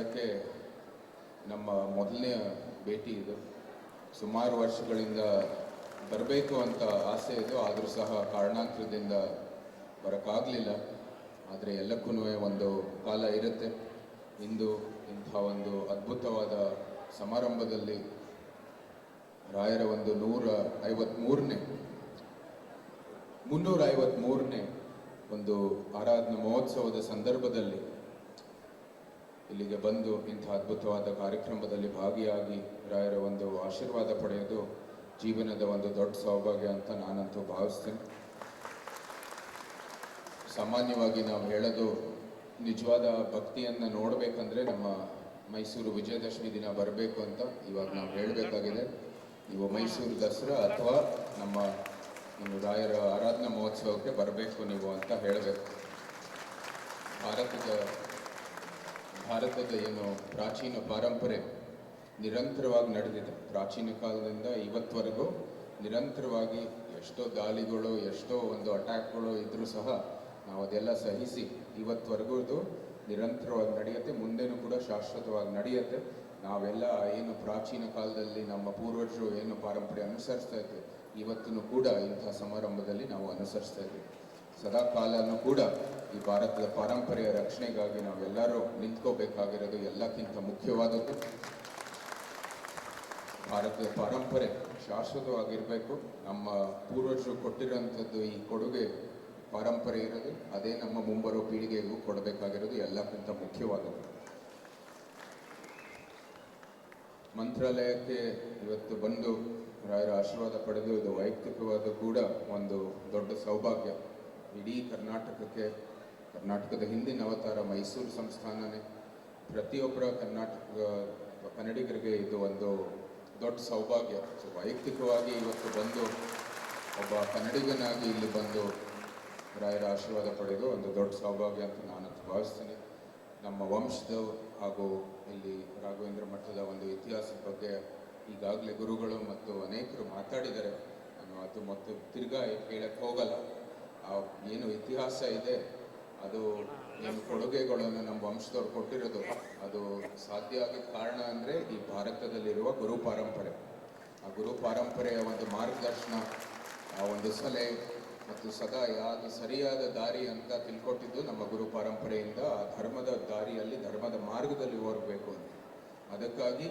ಮಂತ್ರಾಲಯಕ್ಕೆ ನಮ್ಮ ಮೊದಲನೇ ಭೇಟಿ ಇದು. ಸುಮಾರು ವರ್ಷಗಳಿಂದ ಬರಬೇಕು ಅಂತ ಆಸೆ ಇದು, ಆದರೂ ಸಹ ಕಾರಣಾಂತರದಿಂದ ಬರೋಕ್ಕಾಗಲಿಲ್ಲ ಆದರೆ ಎಲ್ಲಕ್ಕೂ ಒಂದು ಕಾಲ ಇರುತ್ತೆ. ಇಂದು ಇಂಥ ಒಂದು ಅದ್ಭುತವಾದ ಸಮಾರಂಭದಲ್ಲಿ ರಾಯರ ಒಂದು ನೂರ ಐವತ್ತ್ಮೂರನೇ ಮುನ್ನೂರ ಐವತ್ತ್ಮೂರನೇ ಒಂದು ಆರಾಧನಾ ಮಹೋತ್ಸವದ ಸಂದರ್ಭದಲ್ಲಿ ಇಲ್ಲಿಗೆ ಬಂದು ಇಂಥ ಅದ್ಭುತವಾದ ಕಾರ್ಯಕ್ರಮದಲ್ಲಿ ಭಾಗಿಯಾಗಿ ರಾಯರ ಒಂದು ಆಶೀರ್ವಾದ ಪಡೆಯೋದು ಜೀವನದ ಒಂದು ದೊಡ್ಡ ಸೌಭಾಗ್ಯ ಅಂತ ನಾನಂತೂ ಭಾವಿಸ್ತೇನೆ. ಸಾಮಾನ್ಯವಾಗಿ ನಾವು ಹೇಳೋದು ನಿಜವಾದ ಭಕ್ತಿಯನ್ನು ನೋಡಬೇಕಂದ್ರೆ ನಮ್ಮ ಮೈಸೂರು ವಿಜಯದಶಮಿ ದಿನ ಬರಬೇಕು ಅಂತ ಇವಾಗ ನಾವು ಹೇಳಬೇಕಾಗಿದೆ. ನೀವು ಮೈಸೂರು ದಸರಾ ಅಥವಾ ನಮ್ಮ ನೀವು ರಾಯರ ಆರಾಧನಾ ಮಹೋತ್ಸವಕ್ಕೆ ಬರಬೇಕು ನೀವು ಅಂತ ಹೇಳಬೇಕು. ಭಾರತದ ಭಾರತದ ಏನು ಪ್ರಾಚೀನ ಪರಂಪರೆ ನಿರಂತರವಾಗಿ ನಡೆದಿದೆ. ಪ್ರಾಚೀನ ಕಾಲದಿಂದ ಇವತ್ತವರೆಗೂ ನಿರಂತರವಾಗಿ ಎಷ್ಟೋ ದಾಳಿಗಳು, ಎಷ್ಟೋ ಒಂದು ಅಟ್ಯಾಕ್ಗಳು ಇದ್ದರೂ ಸಹ ನಾವು ಅದೆಲ್ಲ ಸಹಿಸಿ ಇವತ್ತವರೆಗೂ ನಿರಂತರವಾಗಿ ನಡೆಯುತ್ತೆ. ಮುಂದೆನೂ ಕೂಡ ಶಾಶ್ವತವಾಗಿ ನಡೆಯುತ್ತೆ. ನಾವೆಲ್ಲ ಏನು ಪ್ರಾಚೀನ ಕಾಲದಲ್ಲಿ ನಮ್ಮ ಪೂರ್ವಜರು ಏನು ಪಾರಂಪರೆ ಅನುಸರಿಸ್ತಾ ಇದ್ವಿ ಇವತ್ತೂ ಕೂಡ ಇಂಥ ಸಮಾರಂಭದಲ್ಲಿ ನಾವು ಅನುಸರಿಸ್ತಾ ಇದ್ವಿ. ಸದಾ ಕಾಲನೂ ಕೂಡ ಈ ಭಾರತದ ಪಾರಂಪರೆಯ ರಕ್ಷಣೆಗಾಗಿ ನಾವೆಲ್ಲರೂ ನಿಂತ್ಕೋಬೇಕಾಗಿರೋದು ಎಲ್ಲಕ್ಕಿಂತ ಮುಖ್ಯವಾದದ್ದು. ಭಾರತದ ಪರಂಪರೆ ಶಾಶ್ವತವಾಗಿರಬೇಕು. ನಮ್ಮ ಪೂರ್ವಜರು ಕೊಟ್ಟಿರೋಂಥದ್ದು ಈ ಕೊಡುಗೆ ಪರಂಪರೆ ಇರೋದು. ಅದೇ ನಮ್ಮ ಮುಂಬರೋ ಪೀಳಿಗೆಗೂ ಕೊಡಬೇಕಾಗಿರೋದು ಎಲ್ಲಕ್ಕಿಂತ ಮುಖ್ಯವಾದದ್ದು. ಮಂತ್ರಾಲಯಕ್ಕೆ ಇವತ್ತು ಬಂದು ರಾಯರ ಆಶೀರ್ವಾದ ಪಡೆದು ಇದು ವೈಯಕ್ತಿಕವಾದ ಕೂಡ ಒಂದು ದೊಡ್ಡ ಸೌಭಾಗ್ಯ. ಇಡೀ ಕರ್ನಾಟಕಕ್ಕೆ, ಕರ್ನಾಟಕದ ಹಿಂದಿನ ಅವತಾರ ಮೈಸೂರು ಸಂಸ್ಥಾನನೇ. ಪ್ರತಿಯೊಬ್ಬರ ಕರ್ನಾಟಕ, ಕನ್ನಡಿಗರಿಗೆ ಇದು ಒಂದು ದೊಡ್ಡ ಸೌಭಾಗ್ಯ. ಸೊ, ವೈಯಕ್ತಿಕವಾಗಿ ಇವತ್ತು ಬಂದು ಒಬ್ಬ ಕನ್ನಡಿಗನಾಗಿ ಇಲ್ಲಿ ಬಂದು ರಾಯರ ಆಶೀರ್ವಾದ ಪಡೆದು ಒಂದು ದೊಡ್ಡ ಸೌಭಾಗ್ಯ ಅಂತ ನಾನು ಭಾವಿಸ್ತೀನಿ. ನಮ್ಮ ವಂಶದ ಹಾಗೂ ಇಲ್ಲಿ ರಾಘವೇಂದ್ರ ಮಠದ ಒಂದು ಇತಿಹಾಸದ ಬಗ್ಗೆ ಈಗಾಗಲೇ ಗುರುಗಳು ಮತ್ತು ಅನೇಕರು ಮಾತಾಡಿದ್ದಾರೆ. ನಾನು ಅದು ಮತ್ತು ತಿರ್ಗಾ ಹೇಳಕ್ಕೆ ಹೋಗಲ್ಲ. ಏನು ಇತಿಹಾಸ ಇದೆ, ಅದು ಏನು ಕೊಡುಗೆಗಳನ್ನು ನಮ್ಮ ವಂಶದವ್ರು ಕೊಟ್ಟಿರೋದು, ಅದು ಸಾಧ್ಯ ಆಗಿದ ಕಾರಣ ಅಂದರೆ ಈ ಭಾರತದಲ್ಲಿರುವ ಗುರು ಪರಂಪರೆ. ಆ ಗುರು ಪರಂಪರೆಯ ಒಂದು ಮಾರ್ಗದರ್ಶನ, ಆ ಒಂದು ಸಲಹೆ ಮತ್ತು ಸದಾ ಯಾವುದು ಸರಿಯಾದ ದಾರಿ ಅಂತ ತಿಳ್ಕೊಟ್ಟಿದ್ದು ನಮ್ಮ ಗುರು ಪರಂಪರೆಯಿಂದ ಆ ಧರ್ಮದ ದಾರಿಯಲ್ಲಿ, ಧರ್ಮದ ಮಾರ್ಗದಲ್ಲಿ ಹೋಗಬೇಕು ಅಂತ. ಅದಕ್ಕಾಗಿ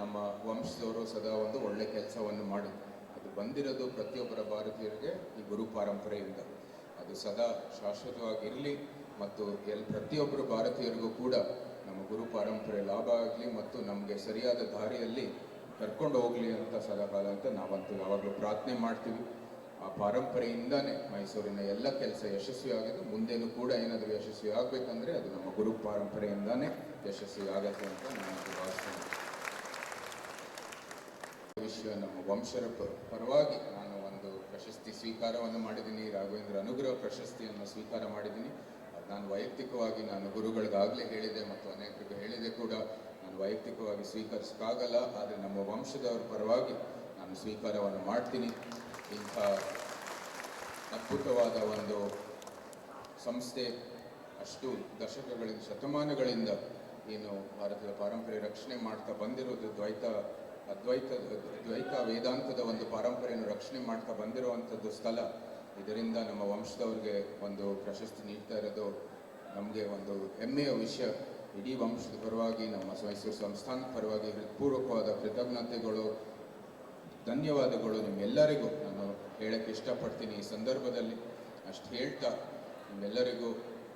ನಮ್ಮ ವಂಶದವರು ಸದಾ ಒಂದು ಒಳ್ಳೆ ಕೆಲಸವನ್ನು ಮಾಡಿದ್ರು ಅದು ಬಂದಿರೋದು ಪ್ರತಿಯೊಬ್ಬರ ಭಾರತೀಯರಿಗೆ ಈ ಗುರು ಪರಂಪರೆಯಿಂದ. ಅದು ಸದಾ ಶಾಶ್ವತವಾಗಿರಲಿ ಮತ್ತು ಎಲ್ ಪ್ರತಿಯೊಬ್ಬರು ಭಾರತೀಯರಿಗೂ ಕೂಡ ನಮ್ಮ ಗುರು ಪರಂಪರೆ ಲಾಭ ಆಗಲಿ ಮತ್ತು ನಮಗೆ ಸರಿಯಾದ ದಾರಿಯಲ್ಲಿ ಕರ್ಕೊಂಡು ಹೋಗಲಿ ಅಂತ ಸದಾಕಾಲ ಅಂತ ನಾವಂತೂ ಯಾವಾಗಲೂ ಪ್ರಾರ್ಥನೆ ಮಾಡ್ತೀವಿ. ಆ ಪರಂಪರೆಯಿಂದಾನೇ ಮೈಸೂರಿನ ಎಲ್ಲ ಕೆಲಸ ಯಶಸ್ವಿ ಆಗಿದ್ದು ಮುಂದೇನು ಕೂಡ ಏನಾದರೂ ಯಶಸ್ವಿ ಆಗಬೇಕಂದ್ರೆ ಅದು ನಮ್ಮ ಗುರು ಪರಂಪರೆಯಿಂದಾನೇ ಯಶಸ್ವಿ ಆಗತ್ತೆ ಅಂತ ನಾನು ಭಾವಿಸ್ತೇನೆ ವಿಷಯ ನಮ್ಮ ವಂಶರ ಪರವಾಗಿ ಪ್ರಶಸ್ತಿ ಸ್ವೀಕಾರವನ್ನು ಮಾಡಿದ್ದೀನಿ. ರಾಘವೇಂದ್ರ ಅನುಗ್ರಹ ಪ್ರಶಸ್ತಿಯನ್ನು ಸ್ವೀಕಾರ ಮಾಡಿದ್ದೀನಿ. ನಾನು ವೈಯಕ್ತಿಕವಾಗಿ ನಾನು ಗುರುಗಳಿಗಾಗಲೇ ಹೇಳಿದೆ ಮತ್ತು ಅನೇಕರಿಗೆ ಹೇಳಿದೆ ಕೂಡ. ನಾನು ವೈಯಕ್ತಿಕವಾಗಿ ಸ್ವೀಕರಿಸೋಕ್ಕಾಗಲ್ಲ, ಆದರೆ ನಮ್ಮ ವಂಶದವರ ಪರವಾಗಿ ನಾನು ಸ್ವೀಕಾರವನ್ನು ಮಾಡ್ತೀನಿ. ಇಂಥ ಅದ್ಭುತವಾದ ಒಂದು ಸಂಸ್ಥೆ ಅಷ್ಟು ದಶಕಗಳಿಂದ, ಶತಮಾನಗಳಿಂದ ಏನು ಭಾರತದ ಪಾರಂಪರೆ ರಕ್ಷಣೆ ಮಾಡ್ತಾ ಬಂದಿರೋದು ದ್ವೈತ ಅದ್ವೈತ ದ್ವೈತ ವೇದಾಂತದ ಒಂದು ಪರಂಪರೆಯನ್ನು ರಕ್ಷಣೆ ಮಾಡ್ತಾ ಬಂದಿರುವಂಥದ್ದು ಸ್ಥಳ. ಇದರಿಂದ ನಮ್ಮ ವಂಶದವ್ರಿಗೆ ಒಂದು ಪ್ರಶಸ್ತಿ ನೀಡ್ತಾ ಇರೋದು ನಮಗೆ ಒಂದು ಹೆಮ್ಮೆಯ ವಿಷಯ. ಇಡೀ ವಂಶದ ಪರವಾಗಿ, ನಮ್ಮ ಮೈಸೂರು ಸಂಸ್ಥಾನದ ಪರವಾಗಿ ಹೃತ್ಪೂರ್ವಕವಾದ ಕೃತಜ್ಞತೆಗಳು, ಧನ್ಯವಾದಗಳು ನಿಮ್ಮೆಲ್ಲರಿಗೂ. ನಾನು ಹೇಳಕ್ಕೆ ಇಷ್ಟಪಡ್ತೀನಿ ಈ ಸಂದರ್ಭದಲ್ಲಿ. ಅಷ್ಟು ಹೇಳ್ತಾ ನಿಮ್ಮೆಲ್ಲರಿಗೂ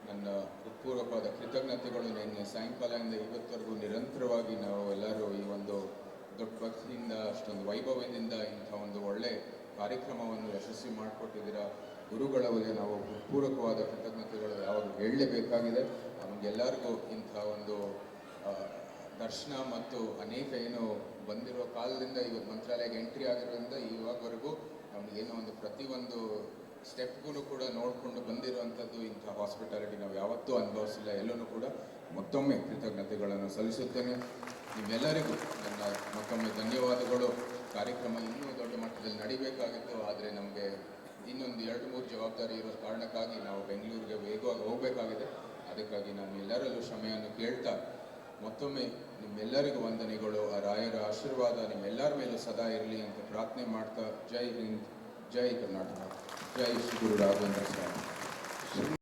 ನನ್ನ ಹೃತ್ಪೂರ್ವಕವಾದ ಕೃತಜ್ಞತೆಗಳು. ನಿನ್ನೆ ಸಾಯಂಕಾಲದಿಂದ ಇವತ್ತರೆಗೂ ನಿರಂತರವಾಗಿ ನಾವು ಎಲ್ಲರೂ ಈ ಒಂದು ದೊಡ್ಡ ಭಕ್ತಿಯಿಂದ, ಅಷ್ಟೊಂದು ವೈಭವದಿಂದ ಇಂಥ ಒಂದು ಒಳ್ಳೆ ಕಾರ್ಯಕ್ರಮವನ್ನು ಯಶಸ್ವಿ ಮಾಡಿಕೊಟ್ಟಿದ್ದೀರಾ? ಗುರುಗಳವರಿಗೆ ನಾವು ಪೂರಕವಾದ ಕೃತಜ್ಞತೆಗಳು ಯಾವಾಗಲೂ ಹೇಳಲೇಬೇಕಾಗಿದೆ. ನಮಗೆಲ್ಲರಿಗೂ ಇಂಥ ಒಂದು ದರ್ಶನ ಮತ್ತು ಅನೇಕ ಏನು ಬಂದಿರೋ ಕಾಲದಿಂದ ಇವತ್ತು ಮಂತ್ರಾಲಯಕ್ಕೆ ಎಂಟ್ರಿ ಆಗಿರೋದ್ರಿಂದ ಇವಾಗವರೆಗೂ ನಮಗೇನೋ ಒಂದು ಪ್ರತಿಯೊಂದು ಸ್ಟೆಪ್ಗೂ ಕೂಡ ನೋಡಿಕೊಂಡು ಬಂದಿರುವಂಥದ್ದು ಇಂಥ ಹಾಸ್ಪಿಟಾಲಿಟಿ ನಾವು ಯಾವತ್ತೂ ಅನುಭವಿಸಿಲ್ಲ. ಎಲ್ಲನೂ ಕೂಡ ಮತ್ತೊಮ್ಮೆ ಕೃತಜ್ಞತೆಗಳನ್ನು ಸಲ್ಲಿಸುತ್ತೇನೆ. ನಿಮ್ಮೆಲ್ಲರಿಗೂ ನನ್ನ ಮತ್ತೊಮ್ಮೆ ಧನ್ಯವಾದಗಳು. ಕಾರ್ಯಕ್ರಮ ಇನ್ನೂ ದೊಡ್ಡ ಮಟ್ಟದಲ್ಲಿ ನಡಿಬೇಕಾಗಿತ್ತು. ಆದರೆ ನಮಗೆ ಇನ್ನೊಂದು ಎರಡು, ಮೂರು ಜವಾಬ್ದಾರಿ ಇರೋ ಕಾರಣಕ್ಕಾಗಿ ನಾವು ಬೆಂಗಳೂರಿಗೆ ವೇಗವಾಗಿ ಹೋಗಬೇಕಾಗಿದೆ. ಅದಕ್ಕಾಗಿ ನಾನು ಎಲ್ಲರಲ್ಲೂ ಕ್ಷಮೆಯನ್ನು ಕೇಳ್ತಾ, ಮತ್ತೊಮ್ಮೆ ನಿಮ್ಮೆಲ್ಲರಿಗೂ ವಂದನೆಗಳು. ಆ ರಾಯರ ಆಶೀರ್ವಾದ ನಿಮ್ಮೆಲ್ಲರ ಮೇಲೂ ಸದಾ ಇರಲಿ ಅಂತ ಪ್ರಾರ್ಥನೆ ಮಾಡ್ತಾ, ಜೈ ಹಿಂದ್, ಜೈ ಕರ್ನಾಟಕ. ಜೈ ಶ್ರೀ ಗುರು ರಾಘವೇಂದ್ರ ಸ್ವಾಮಿ.